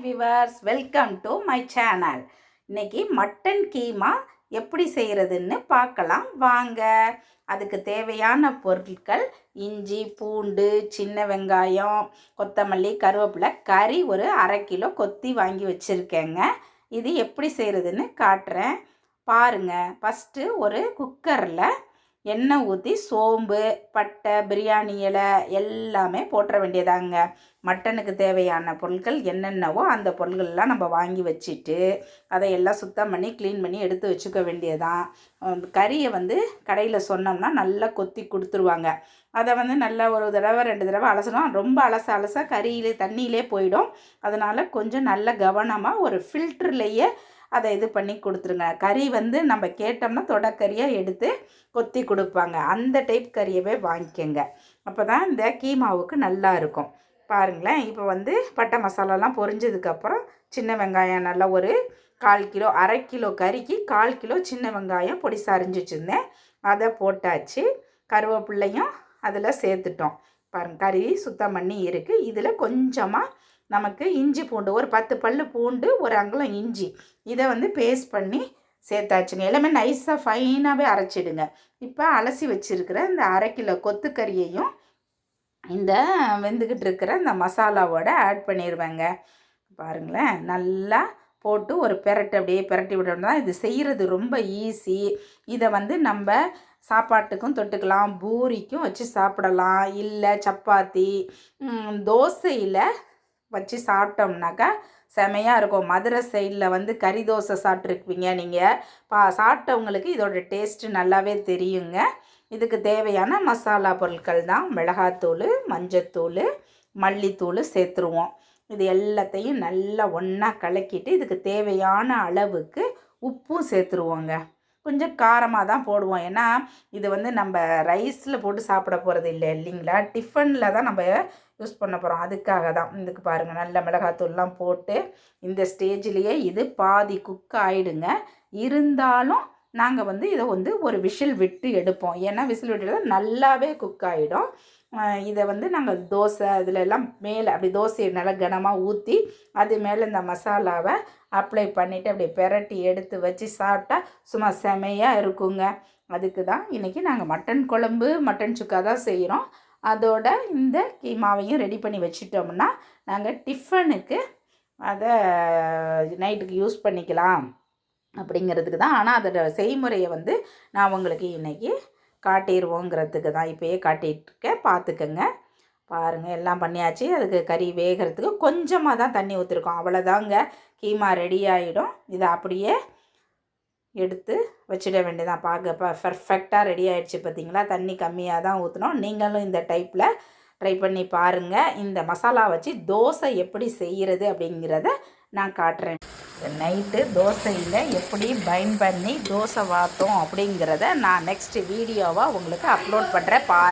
Viewers welcome to my channel இன்னைக்கு mutton keema எப்படி செய்கிறதுன்னு பார்க்கலாம். வாங்க. அதுக்கு தேவையான பொருட்கள் இஞ்சி பூண்டு சின்ன வெங்காயம் கொத்தமல்லி கருவேப்பிலை கறி ஒரு அரை கிலோ கொத்தி வாங்கி வச்சுருக்கேங்க. இது எப்படி செய்கிறதுன்னு காட்டுறேன். பாருங்கள் ஃபஸ்ட்டு ஒரு குக்கரில் எண்ணெய் ஊற்றி சோம்பு பட்டை பிரியாணி இலை எல்லாமே போட்டுற வேண்டியதாங்க. மட்டனுக்கு தேவையான பொருட்கள் என்னென்னவோ அந்த பொருட்கள்லாம் நம்ம வாங்கி வச்சுட்டு அதை எல்லாம் சுத்தம் பண்ணி க்ளீன் பண்ணி எடுத்து வச்சுக்க வேண்டியதான் கறியை வந்து கடையில் சொன்னோம்னா நல்லா கொத்தி கொடுத்துருவாங்க. அதை வந்து நல்லா ஒரு தடவை ரெண்டு தடவை அலசணும். ரொம்ப அலச அலச கறியிலே தண்ணியிலே போயிடும். அதனால் கொஞ்சம் நல்ல கவனமாக ஒரு ஃபில்டர்லேயே அதை இது பண்ணி கொடுத்துருங்க. கறி வந்து நம்ம கேட்டோம்னா தொடக்கறியாக எடுத்து கொத்தி கொடுப்பாங்க. அந்த டைப் கறியவே வாங்கிக்கோங்க. அப்போ தான் இந்த கீமாவுக்கு நல்லா இருக்கும். பாருங்களேன் இப்போ வந்து பட்டை மசாலாலாம் பொரிஞ்சதுக்கப்புறம் சின்ன வெங்காயம் நல்லா ஒரு கால் கிலோ அரை கிலோ கறிக்கு கால் கிலோ சின்ன வெங்காயம் பொடி சரிஞ்சு வச்சுருந்தேன். அதை போட்டாச்சு. கருவேப்பிள்ளையும் அதில் சேர்த்துட்டோம். பாருங்கள் கறி சுத்தம் பண்ணி இருக்குது இதில் கொஞ்சமாக நமக்கு இஞ்சி பூண்டு ஒரு பத்து பல்லு பூண்டு ஒரு அங்குலம் இஞ்சி. இதை வந்து பேஸ்ட் பண்ணி சேர்த்தாச்சுங்க. எல்லாமே நைஸாக ஃபைனாகவே அரைச்சிடுங்க. இப்போ அலசி வச்சுருக்கிற இந்த அரை கிலோ கொத்துக்கறியையும் இந்த வெந்துக்கிட்டு இருக்கிற இந்த மசாலாவோட ஆட் பண்ணிடுவேங்க பாருங்களேன் நல்லா போட்டு ஒரு பெரட்டு அப்படியே பெரட்டி விடணும் தான் இது செய்கிறது ரொம்ப ஈஸி இதை வந்து நம்ம சாப்பாட்டுக்கும் தொட்டுக்கலாம். பூரிக்கும் வச்சு சாப்பிடலாம். இல்லை சப்பாத்தி தோசையில் வச்சு சாப்பிட்டோம்னாக்கா செமையாக இருக்கும். மதுரை சைடில் வந்து கறி தோசை சாப்பிட்ருக்குவீங்க நீங்கள் பா சாப்பிட்டவங்களுக்கு இதோட டேஸ்ட்டு நல்லாவே தெரியுங்க. இதுக்கு தேவையான மசாலா பொருட்கள் தான். மிளகாத்தூள் மஞ்சத்தூள் மல்லித்தூள் சேர்த்துருவோம். இது எல்லாத்தையும் நல்லா ஒன்றா கலக்கிட்டு இதுக்கு தேவையான அளவுக்கு உப்பும் சேர்த்துருவோங்க. கொஞ்சம் காரமாக தான் போடுவோம். ஏன்னா இது வந்து நம்ம ரைஸில் போட்டு சாப்பிட போகிறது இல்லை இல்லைங்களா? டிஃபனில் தான் நம்ம யூஸ் பண்ண போகிறோம் அதுக்காக தான். இதுக்கு பாருங்கள் நல்ல மிளகாத்தூள்லாம் போட்டு இந்த ஸ்டேஜ்லேயே இது பாதி குக் ஆகிடுங்க இருந்தாலும் நாங்கள் வந்து இதை வந்து ஒரு விசில் விட்டு எடுப்போம். ஏன்னா விசில் விட்டு நல்லாவே குக் ஆகிடும் இதை வந்து நாங்கள் தோசை இதில் எல்லாம் மேலே அப்படி தோசையை நல்லா கனமாக ஊற்றி அது மேலே இந்த மசாலாவை அப்ளை பண்ணிவிட்டு அப்படி பெரட்டி எடுத்து வச்சு சாப்பிட்டா சும்மா செமையாக இருக்குங்க. அதுக்கு தான் இன்றைக்கி நாங்கள் மட்டன் குழம்பு மட்டன் சுக்கா தான் செய்கிறோம் அதோட இந்த கீமாவையும் ரெடி பண்ணி வச்சிட்டோம்னா நாங்கள் டிஃபனுக்கு அதை நைட்டுக்கு யூஸ் பண்ணிக்கலாம். அப்படிங்கிறதுக்கு தான். ஆனால் அதோட செய்முறையை வந்து நான் உங்களுக்கு இன்றைக்கி காட்டிடுவோங்கிறதுக்கு தான் இப்போயே காட்டிகிட்ருக்கேன் பார்த்துக்கங்க பாருங்கள் எல்லாம் பண்ணியாச்சு. அதுக்கு கறி வேகிறதுக்கு கொஞ்சமாக தான் தண்ணி ஊற்றிருக்கோம் அவ்வளோதாங்க கீமா ரெடி ஆகிடும் இதை அப்படியே எடுத்து வச்சிட வேண்டியதான் பார்க்க பர்ஃபெக்டாக ரெடி ஆகிடுச்சு பார்த்தீங்களா தண்ணி கம்மியாக தான் ஊற்றணும் நீங்களும் இந்த டைப்பில் ட்ரை பண்ணி பாருங்கள் இந்த மசாலா வச்சு தோசை எப்படி செய்கிறது அப்படிங்கிறத நான் காட்டுறேன். நைட்டு தோசையில் எப்படி பைன் பண்ணி தோசை வாத்தோம் அப்படிங்கிறத நான் நெக்ஸ்ட் வீடியோவாக உங்களுக்கு அப்லோட் பண்ணுறேன் பா